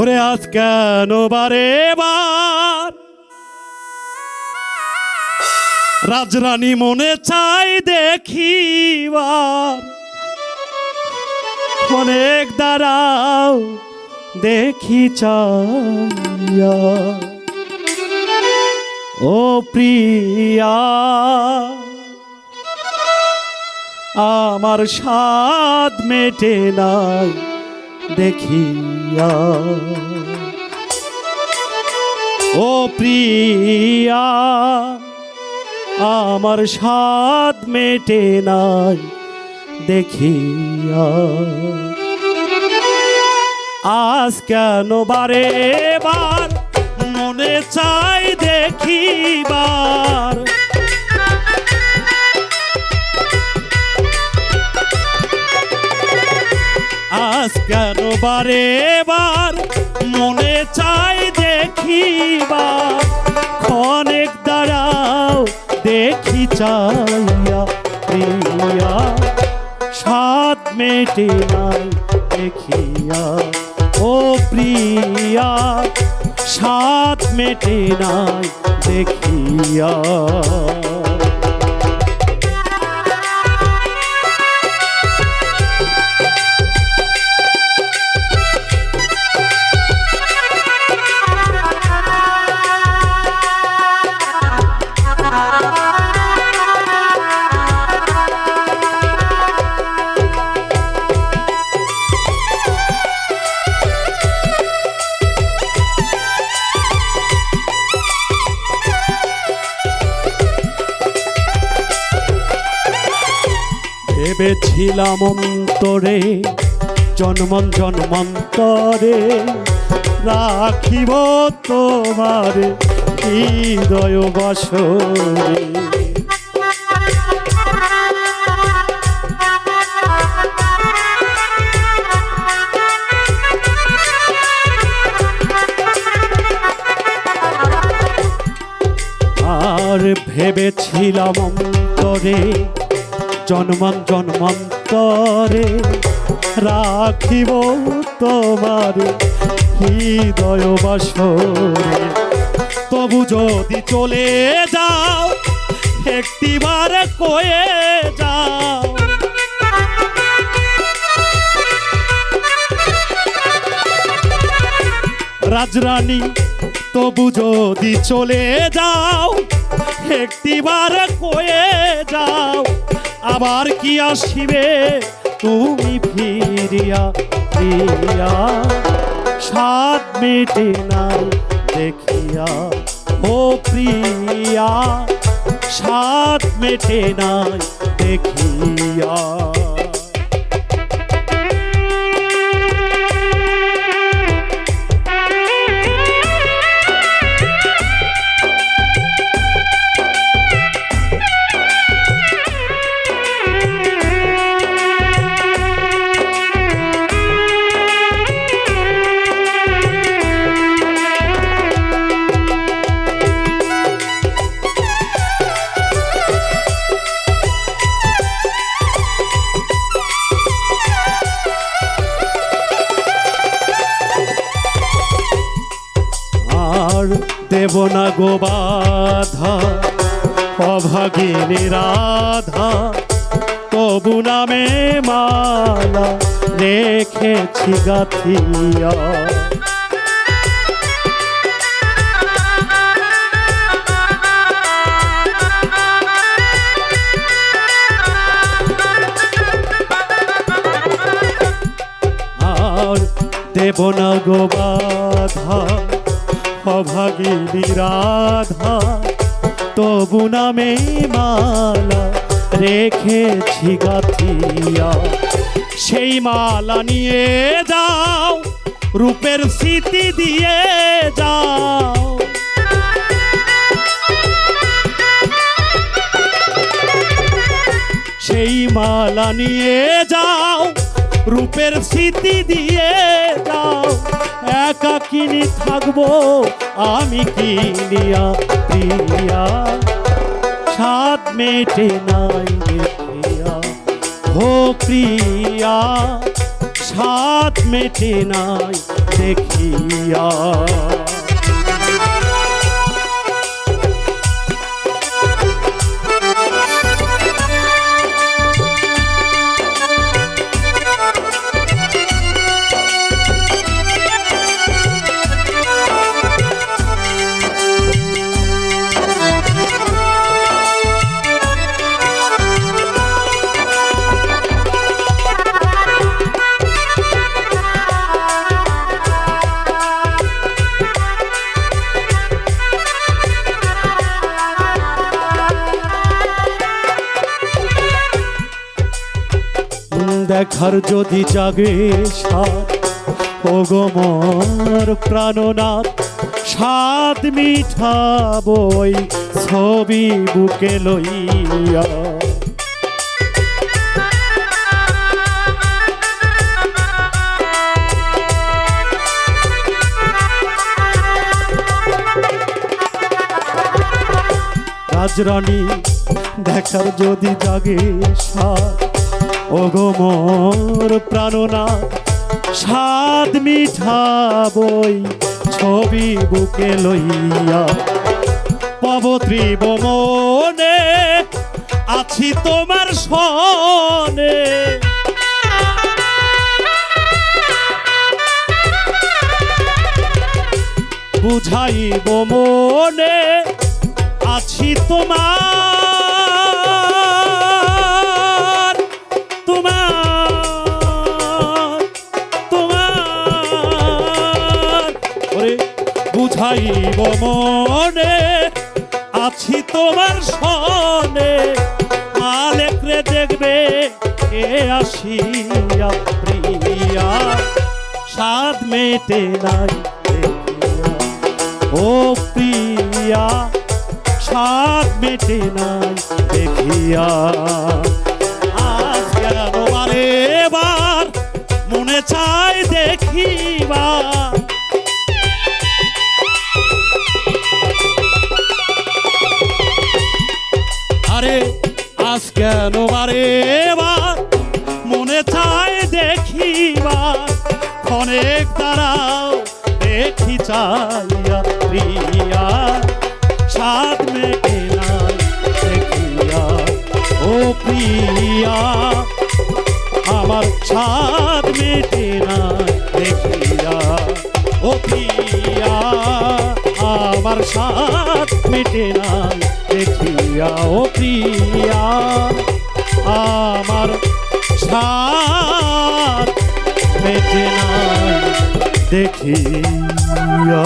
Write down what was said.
ওরে আজ কেন বারে বার রাজরানী মনে চাই দেখিবার। অনেক দাঁড়াও, দেখি চাইয়া ও প্রিয়া আমার স্বাদ মেটে নাই, দেখিয়া। ও প্রিয়া, আমার স্বাদ মেটে নাই, দেখিয়া। আজ কেন বারে বার মনে চাই দেখিবার? আজ কেন বারে বার মনে চাই দেখিবার। ক্ষণেক দাঁড়াও, দেখি চাইয়া প্রিয়া সাত মেটে নাই দেখিয়া। ও প্রিয়া সাত মেটে নাই দেখিয়া। ভেবেছিলাম অন্তরে জন্মন জন্মন্তরে রাখিব তোমার হৃদয় বসরে। আর ভেবেছিলাম অন্তরে জন্মন জন্মান্তরে রাখিব তোমার হৃদয় বাসরে। তবু যদি চলে যাও, একটিবার কয়ে যাও। রাজরানী, তবু যদি চলে যাও, একটিবার কয়ে যাও। আবার কি আসিবে? তুমি ফিরিয়া ফিরিয়া সাত মেটে নাই দেখিয়া। ও প্রিয়া সাত মেটে নাই দেখিয়া। দেব না গো বাধা অভাগিনী রাধা তবু নামে মালা রেখেছি গাথিয়া। দেব না গো বাধা অভাগিনী রাধা তবু নামে মালা রেখেছি গাথিয়া। সেই মালা নিয়ে যাও, রূপের স্মৃতি দিয়ে যাও। সেই মালা নিয়ে যাও, রূপের স্মৃতি দিয়ে যাও একাকিনী থাকব, আমি কিনিয়া প্রিয়া সাত মেটে নাই প্রিয়া হো প্রিয়া সাত মেটে নাই দেখিয়া। দেখার যদি জাগে সাত ওগমর প্রাণনাথ সাত মিঠা বই ছবি বুকে লইয়া। রাজরানী, দেখার যদি জাগে সাত ওগো মোর প্রাণনা সাদ মিঠা বই ছবি বুকে লইয়া। পবত্রীব মনে আছি তোমার সনে। বুঝাইব মনে আছি তোমার মনে আছি তোমার সনে। আলেকরে দেখবে, এ আসিয়া প্রিয়া। সাদ মেটে নাই ও প্রিয়া সাত মেটে নাই দেখিয়া। আজ কেন বারে এবার? মনে চাই দেখিবা অনেক দাঁড়াও, দেখি চাইয়া প্রিয়া সাত নাই দেখিয়া, ও প্রিয়া, আমার সাত মেটে নাই দেখিয়া। ও প্রিয়া, আমার সাত মেটে নাই দেখিয়া, ও দেখিয়া